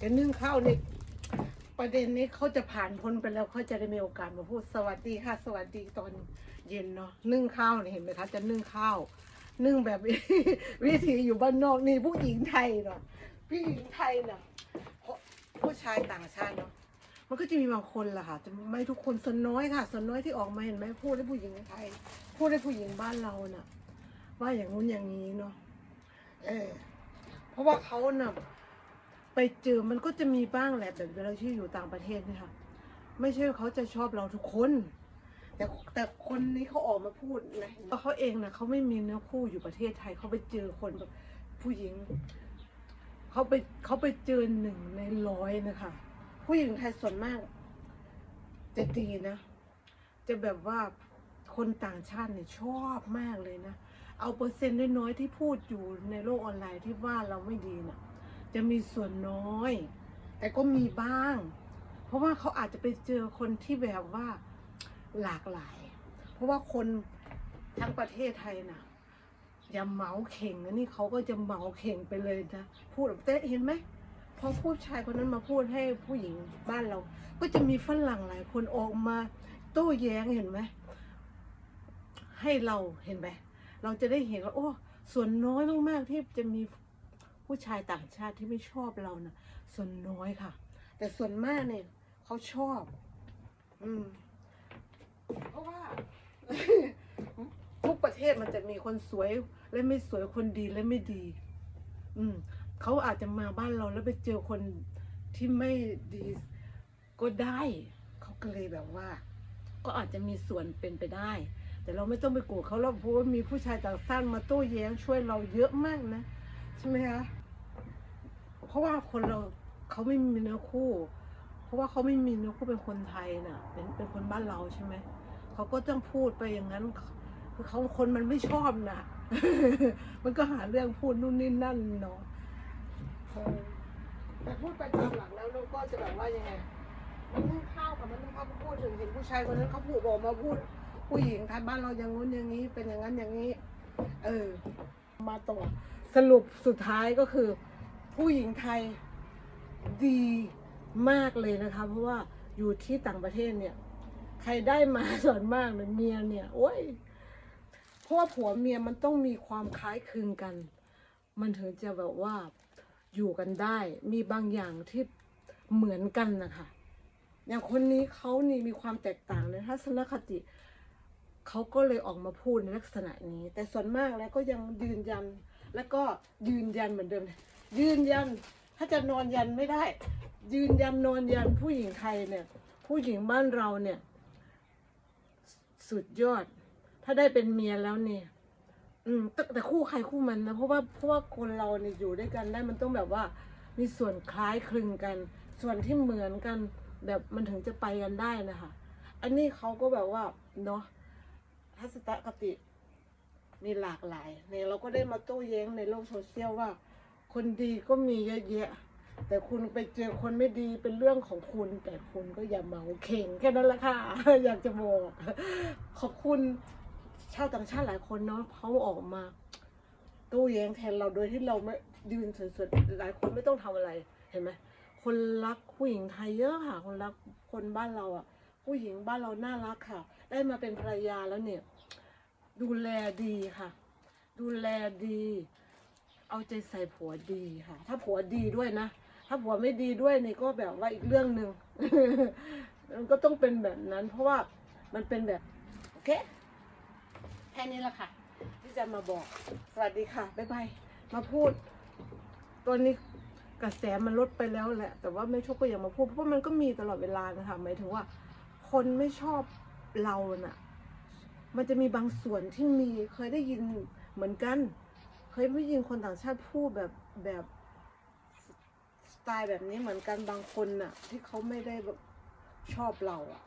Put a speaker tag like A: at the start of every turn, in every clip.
A: จะนึ่งข้าวนี่ประเด็นนี้เขาจะผ่านพ้นไปแล้วเขาจะได้มีโอกาสมาพูดสวัสดีค่ะ สวัสดีตอนเย็นเนาะนึ่งข้าวเนี่ยเห็นไหมคะจะนึ่งข้าว นึ่งแบบ วิธีอยู่บ้านนอกนี่ผู้หญิงไทยเนาะผู้หญิงไทยเนาะผู้ชายต่างชาติเนาะมันก็จะมีบางคนล่ะค่ะจะไม่ทุกคนส่วนน้อยค่ะ ส่วนน้อยที่ออกมาเห็นไหมพูดให้ผู้หญิงไทยพูดให้ผู้หญิงบ้านเราเน่ะว่าอย่างนู้นอย่างนี้เนาะเออเพราะว่าเขาเน่ะ ไปเจอมันก็จะมีบ้างแหละแบบเวลาที่อยู่ต่างประเทศเนี่ยค่ะ ไม่ใช่เขาจะชอบเราทุกคน แต่แต่คนนี้เขาออกมาพูดนะเพราะเขาเองนะเขาไม่มีเนื้อคู่อยู่ประเทศไทยเขาไปเจอคนแบบผู้หญิงเขาไปเขาไปเจอหนึ่งในร้อยนะคะ ผู้หญิงไทยส่วนมาก จะดีนะ จะแบบว่าคนต่างชาติเนี่ยชอบมากเลยนะ เอาเปอร์เซ็นต์น้อยๆที่พูดอยู่ในโลกออนไลน์ที่ว่าเราไม่ดีน่ะ จะมีส่วนน้อย แต่ก็มีบ้าง เพราะว่าเขาอาจจะไปเจอคนที่แบบว่าหลากหลาย เพราะว่าคนทั้งประเทศไทยนะอย่าเมาเข่งนะนี่เขาก็จะเมาเข่งไปเลยนะพูดแต่เห็นไหมพอผู้ชายคนนั้นมาพูดให้ผู้หญิงบ้านเรา ก็จะมีฝรั่งหลายคนออกมาโต้แย้งเห็นไหมให้เราเห็นไหมเราจะได้เห็นว่าโอ้ส่วนน้อยมากๆที่จะมี ผู้ชายต่างชาติที่ไม่ชอบเรานะส่วนน้อยค่ะ แต่ส่วนมากเนี่ยเขาชอบ อืมเพราะว่า ทุกประเทศมันจะมีคนสวยและไม่สวยคนดีและไม่ดี อืมเขาอาจจะมาบ้านเราแล้วไปเจอคนที่ไม่ดีก็ได้ เขาก็เลยแบบว่า ก็อาจจะมีส่วนเป็นไปได้ แต่เราไม่ต้องไปโกรธเขาหรอกเพราะว่ามีผู้ชายต่างชาติมาโต้แย้งช่วยเราเยอะมากนะ ใช่ไหมคะ เพราะว่าคนเราเขาไม่มีเนื้อคู่ เพราะว่าเขาไม่มีเนื้อคู่เป็นคนไทยน่ะ เป็นเป็นคนบ้านเราใช่ไหมเขาก็ต้องพูดไปอย่างนั้นคือเขาคนมันไม่ชอบน่ะ มันก็หาเรื่องพูดนู่นนี่นั่นเนาะแต่พูดไปตามหลังแล้วเราก็จะแบบว่ายังไงมันนึ่งข้าวกับมันนึ่งข้าวพูดถึงเห็นผู้ชายคนนั้นเขาพูดบอกมาพูด ผู้หญิงไทยบ้านเราอย่างงู้นอย่างนี้เป็นอย่างนั้นอย่างนี้ เออ มาต่อสรุปสุดท้ายก็คือ ผู้หญิงไทยดีมากเลยนะคะ เพราะว่าอยู่ที่ต่างประเทศเนี่ย ใครได้มาส่วนมากเนี่ยเมียเนี่ยโอ้ยเพราะว่าผัวเมียมันต้องมีความคล้ายคลึงกัน มันถึงจะแบบว่าอยู่กันได้ มีบางอย่างที่เหมือนกันนะคะอย่างคนนี้เขานี่มีความแตกต่างในทัศนคติเขาก็เลยออกมาพูดในลักษณะนี้ แต่ส่วนมากแล้วก็ยังยืนยัน แล้วก็ยืนยันเหมือนเดิม ยืนยัน ถ้าจะนอนยันไม่ได้ ยืนยันนอนยันผู้หญิงไทยเนี่ย ผู้หญิงบ้านเราเนี่ย สุดยอด ถ้าได้เป็นเมียแล้วเนี่ย อืมแต่แต่คู่ใครคู่มันนะเพราะว่าเพราะว่าคนเราเนี่ยอยู่ด้วยกันได้มันต้องแบบว่า มีส่วนคล้ายคลึงกัน ส่วนที่เหมือนกันแบบมันถึงจะไปกันได้นะคะ อันนี้เขาก็แบบว่าเนาะทัศนคติมีหลากหลายเนี่ยเราก็ได้มาโต้แย้งในโลกโซเชียลว่า คนดีก็มีเยอะแยะ แต่คุณไปเจอคนไม่ดีเป็นเรื่องของคุณ แต่คุณก็อย่าเหมาเข่งแค่นั้นแหละค่ะ อยากจะบอกขอบคุณชาวต่างชาติหลายคนเนาะเขาออกมาโต้แย้งแทนเราโดยที่เราไม่ยืนสวยๆหลายคนไม่ต้องทำอะไรเห็นไหมคนรักผู้หญิงไทยเยอะค่ะ คนรักคนบ้านเราอะ ผู้หญิงบ้านเราน่ารักค่ะ ได้มาเป็นภรรยาแล้วเนี่ย ดูแลดีค่ะ ดูแลดี เอาใจใส่ผัวดีค่ะ ถ้าผัวดีด้วยนะ ถ้าผัวไม่ดีด้วยนี่ก็แบบว่าอีกเรื่องหนึ่ง มันก็ต้องเป็นแบบนั้น เพราะว่ามันเป็นแบบ โอเค แค่นี้แหละค่ะ ที่จะมาบอก สวัสดีค่ะ บ๊ายบาย มาพูด ตอนนี้กระแสมันลดไปแล้วแหละ แต่ว่าไม่ชอบก็ยังมาพูด เพราะว่ามันก็มีตลอดเวลานะคะ หมายถึงว่า คนไม่ชอบเราน่ะ มันจะมีบางส่วนที่มีเคยได้ยินเหมือนกัน ยได้ยินคนต่างชาติพูดแบบแบบสไตล์แบบนี้เหมือนกันบางคนน่ะ ที่เขาไม่ได้แบบชอบเราอะ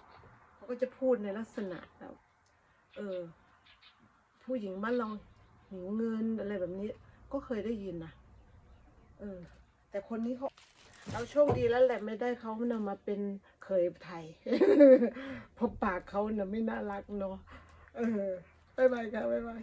A: เขาก็จะพูดในลักษณะแบบเออ ผู้หญิงบ้านเราหิวเงินอะไรแบบนี้ ก็เคยได้ยินนะเออ แต่คนนี้เขาเราโชคดีแล้วแหละไม่ได้เขานำมาเป็นเคยไทยเพราะปากเขาเนี่ยไม่น่ารักเนาะเออบ๊ายบายค่ะบ๊ายบาย